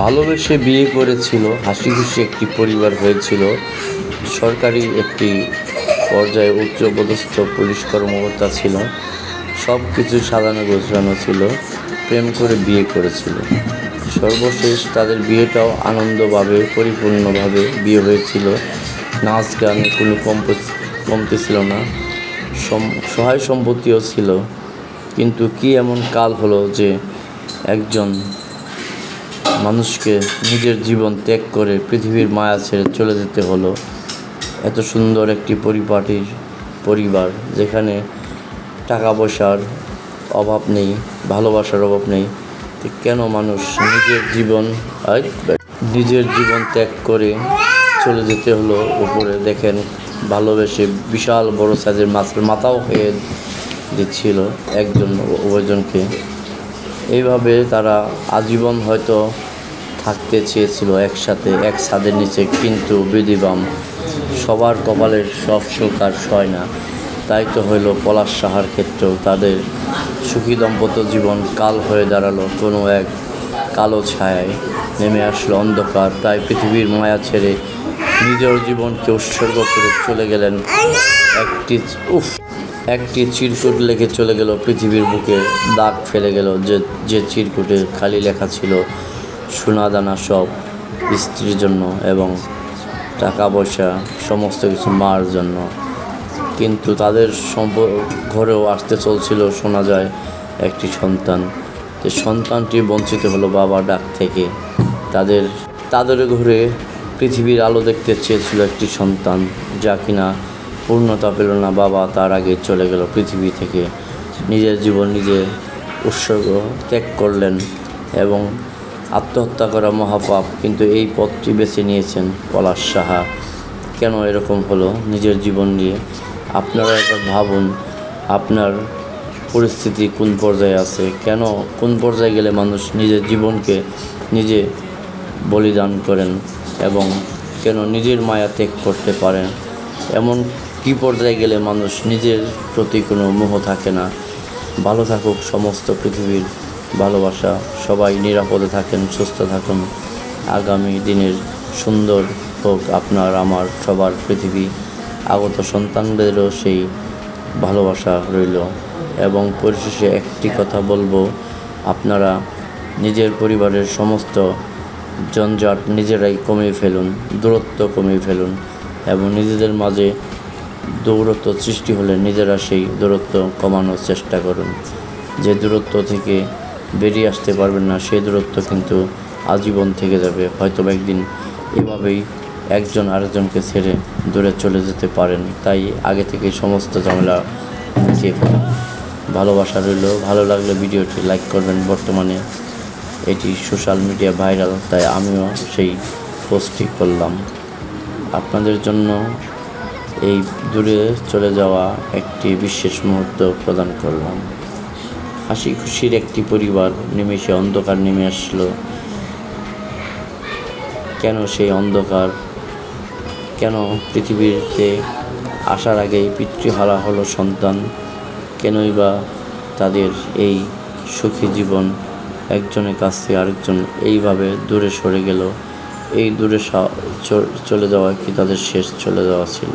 ভালোবেসে বিয়ে করেছিল হাসি খুশি একটি পরিবার হয়েছিল। সরকারি একটি পর্যায়ে উচ্চপদস্থ পুলিশ কর্মকর্তা ছিল। সব কিছু সাজানো গোছানো ছিল, প্রেম করে বিয়ে করেছিল। সর্বশেষ তাদের বিয়েটাও আনন্দভাবে, পরিপূর্ণভাবে বিয়ে হয়েছিল। নাচ, গান কোনো কমতে ছিল না সহায় সম্পত্তিও ছিল। কিন্তু কি এমন কাল হলো যে একজন মানুষকে নিজের জীবন ত্যাগ করে পৃথিবীর মায়া ছেড়ে চলে যেতে হলো। এত সুন্দর একটি পরিপাটির পরিবার যেখানে টাকা পয়সার অভাব নেই, ভালোবাসার অভাব নেই কেন মানুষ নিজের জীবন নিজের জীবন ত্যাগ করে চলে যেতে হলো? উপরে দেখেন, ভালোবেসে বিশাল বড় সাইজের মাছের মাথাও হয়ে দিচ্ছিল একজন উভয়জনকে। এইভাবে তারা আজীবন হয়তো থাকতে চেয়েছিল একসাথে, এক ছাদের নিচে, কিন্তু বিধিবাম সবার কপালের সব সুখ আর সয় না। তাই তো হইল পলাশ সাহার ক্ষেত্রেও তাদের সুখী দম্পত্য জীবন কাল হয়ে দাঁড়াল, কোনো এক কালো ছায়ায় নেমে আসলো অন্ধকার। তাই পৃথিবীর মায়া ছেড়ে নিজের জীবনকে উৎসর্গ করে চলে গেলেন একটি উফ! একটি চিরকুট লেখে চলে গেল, পৃথিবীর বুকে দাগ ফেলে গেল, যে যে চিরকুটে খালি লেখা ছিল সোনা দানা সব স্ত্রীর জন্য এবং টাকা পয়সা সমস্ত কিছু মার জন্য। কিন্তু তাদের সম্প ঘরেও আসতে চলছিল, শোনা যায় একটি সন্তান। যে সন্তানটি বঞ্চিত হলো বাবা ডাক থেকে। তাদের তাদের ঘরে পৃথিবীর আলো দেখতে চেয়েছিল একটি সন্তান, যা কিনা পূর্ণতা পেল না, বাবা তার আগে চলে গেল পৃথিবী থেকে। নিজের জীবন নিজে উৎসর্গ, ত্যাগ করলেন এবং আত্মহত্যা করা মহাপাপ কিন্তু এই পথটি বেছে নিয়েছেন পলাশ সাহা। কেন এরকম হলো? নিজের জীবন নিয়ে আপনারা একবার ভাবুন, আপনার পরিস্থিতি কোন পর্যায়ে আছে? কেন কোন পর্যায়ে গেলে মানুষ নিজের জীবনকে নিজে বলিদান করেন এবং কেন নিজের মায়া ত্যাগ করতে পারেন? এমন কী পর্যায়ে গেলে মানুষ নিজের প্রতি কোনো মোহ থাকে না। ভালো থাকুক সমস্ত পৃথিবীর ভালোবাসা। সবাই নিরাপদে থাকেন, সুস্থ থাকুন। আগামী দিনের সুন্দর হোক আপনার, আমার, সবার পৃথিবী। আগত সন্তানদেরও সেই ভালোবাসা রইল। এবং পরিশেষে একটি কথা বলব। আপনারা নিজের পরিবারের সমস্ত জঞ্জাট নিজেরাই কমিয়ে ফেলুন, দূরত্ব কমিয়ে ফেলুন এবং নিজেদের মাঝে দূরত্ব সৃষ্টি হলে নিজেরা সেই দূরত্ব কমানোর চেষ্টা করুন। যে দূরত্ব থেকে বেরিয়ে আসতে পারবেন না, সেই দূরত্ব কিন্তু আজীবন থেকে যাবে। হয়তো একদিন এভাবেই একজন আরেকজনকে ছেড়ে দূরে চলে যেতে পারেন। তাই আগে থেকে সমস্ত ঝামেলা মিটিয়ে ফেলুন। ভালোবাসা রইল। ভালো লাগলে ভিডিওটি লাইক করবেন। বর্তমানে এটি সোশ্যাল মিডিয়া ভাইরাল, তাই আমিও সেই পোস্টটি করলাম। আপনাদের জন্য এই দূরে চলে যাওয়া একটি বিশেষ মুহূর্ত প্রদান করলাম। হাসি খুশির একটি পরিবার নিমেষে অন্ধকার নেমে আসলো। কেন সেই অন্ধকার? কেন পৃথিবীতে আসার আগেই পিতৃহারা হলো সন্তান? কেনই বা তাদের এই সুখী জীবন একজনের কাছ থেকে আরেকজন এইভাবে দূরে সরে গেল? এই দূরে চলে যাওয়া কি তাদের শেষ চলে যাওয়া ছিল?